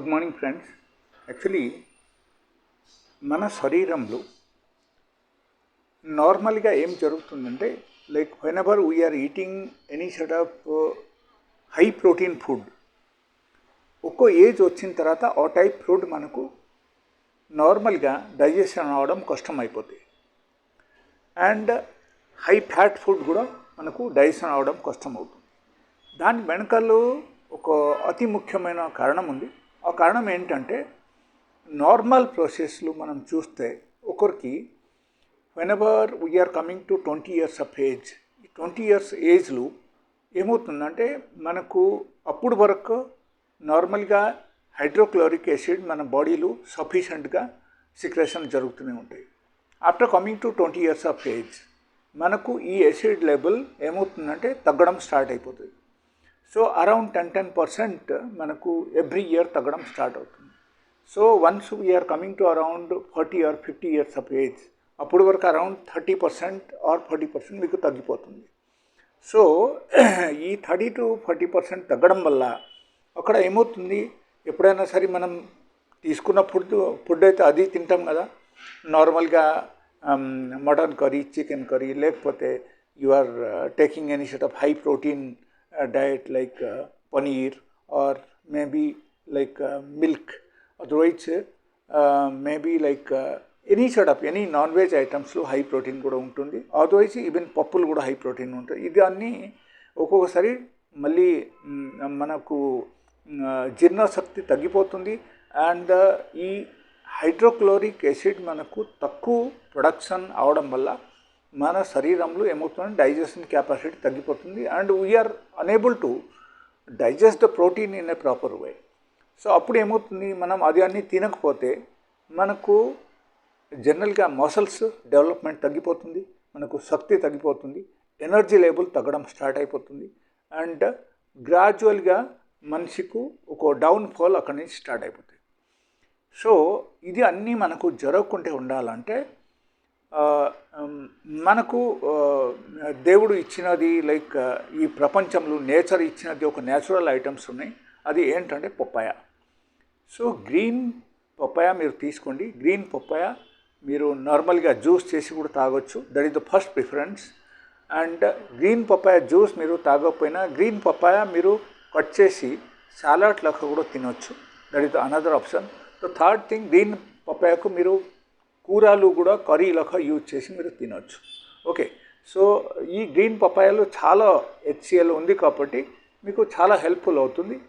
Good morning friends. Actually మన శరీరంలో నార్మల్గా ఏం జరుగుతుందంటే like whenever we are eating any set of high protein food ఒక్కో ఏజ్ వచ్చిన తర్వాత ఆ టైప్ ఫుడ్ మనకు నార్మల్గా డైజెషన్ అవడం కష్టం అయిపోతుంది అండ్ హై ఫ్యాట్ ఫుడ్ కూడా మనకు డైజెషన్ అవడం కష్టం అవుతుంది దాని వెనకాల ఒక అతి ముఖ్యమైన కారణం ఉంది. ఆ కారణం ఏంటంటే నార్మల్ ప్రాసెస్లు మనం చూస్తే ఒకరికి whenever we are coming to twenty years of age ఈ ట్వంటీ ఇయర్స్ ఏజ్లో ఏమవుతుందంటే మనకు అప్పుడు వరకు నార్మల్గా హైడ్రోక్లోరిక్ యాసిడ్ మన బాడీలో సఫిషియెంట్గా సిక్రేషన్ జరుగుతూనే ఉంటాయి. After coming to twenty years of age మనకు ఈ యాసిడ్ లెవెల్ ఏమవుతుందంటే తగ్గడం స్టార్ట్ అయిపోతుంది. So around ten ten percent మనకు ఎవ్రీ ఇయర్ తగ్గడం స్టార్ట్ అవుతుంది. So once we are coming to around forty or fifty years of age అప్పుడు వరకు around thirty percent or forty percent మీకు తగ్గిపోతుంది. సో ఈ థర్టీ టు ఫార్టీ పర్సెంట్ తగ్గడం వల్ల అక్కడ ఏమవుతుంది? ఎప్పుడైనా సరే మనం తీసుకున్న ఫుడ్ ఫుడ్ అయితే అది తింటాం కదా. నార్మల్గా మటన్ కర్రీ చికెన్ కర్రీ లేకపోతే you are taking any set of high protein diet like uh, paneer or maybe like uh, milk. Otherwise uh, maybe like uh, any side of any non veg ఐటమ్స్లో high protein కూడా ఉంటుంది. Otherwise even పప్పులు కూడా high protein ఉంటుంది ఇది అన్నీ ఒక్కొక్కసారి మళ్ళీ మనకు జీర్ణశక్తి తగ్గిపోతుంది. అండ్ ఈ హైడ్రోక్లోరిక్ యాసిడ్ మనకు తక్కువ ప్రొడక్షన్ అవడం వల్ల మన శరీరంలో ఏమవుతుందంటే డైజెషన్ కెపాసిటీ తగ్గిపోతుంది and we are unable to digest the protein in a proper way so అప్పుడు ఏమవుతుంది? మనం అది అన్నీ తినకపోతే మనకు జనరల్గా మసల్స్ డెవలప్మెంట్ తగ్గిపోతుంది మనకు శక్తి తగ్గిపోతుంది ఎనర్జీ లెవెల్ తగ్గడం స్టార్ట్ అయిపోతుంది అండ్ గ్రాడ్యువల్గా మనిషికు ఒక డౌన్ ఫాల్ అక్కడి నుంచి స్టార్ట్ అయిపోతుంది. సో ఇది అన్నీ మనకు జరగకుంటే ఉండాలంటే మనకు దేవుడు ఇచ్చినది లైక్ ఈ ప్రపంచంలో నేచర్ ఇచ్చినది ఒక న్యాచురల్ ఐటమ్స్ ఉన్నాయి. అది ఏంటంటే పప్పాయ. సో గ్రీన్ పప్పాయ మీరు తీసుకోండి. గ్రీన్ పప్పాయ మీరు నార్మల్గా జ్యూస్ చేసి కూడా తాగొచ్చు. That is the first preference and green papaya juice మీరు తాగకపోయినా గ్రీన్ పప్పాయ మీరు కట్ చేసి సాలాడ్ లెక్క కూడా తినొచ్చు. That is the another option the third thing green పప్పాయకు మీరు కూరలు కూడా కర్రీ లెక్క యూజ్ చేసి మీరు తినవచ్చు ఓకే. సో ఈ గ్రీన్ పపాయాలో చాలా హెచ్సిఎల్ ఉంది కాబట్టి మీకు చాలా హెల్ప్ఫుల్ అవుతుంది.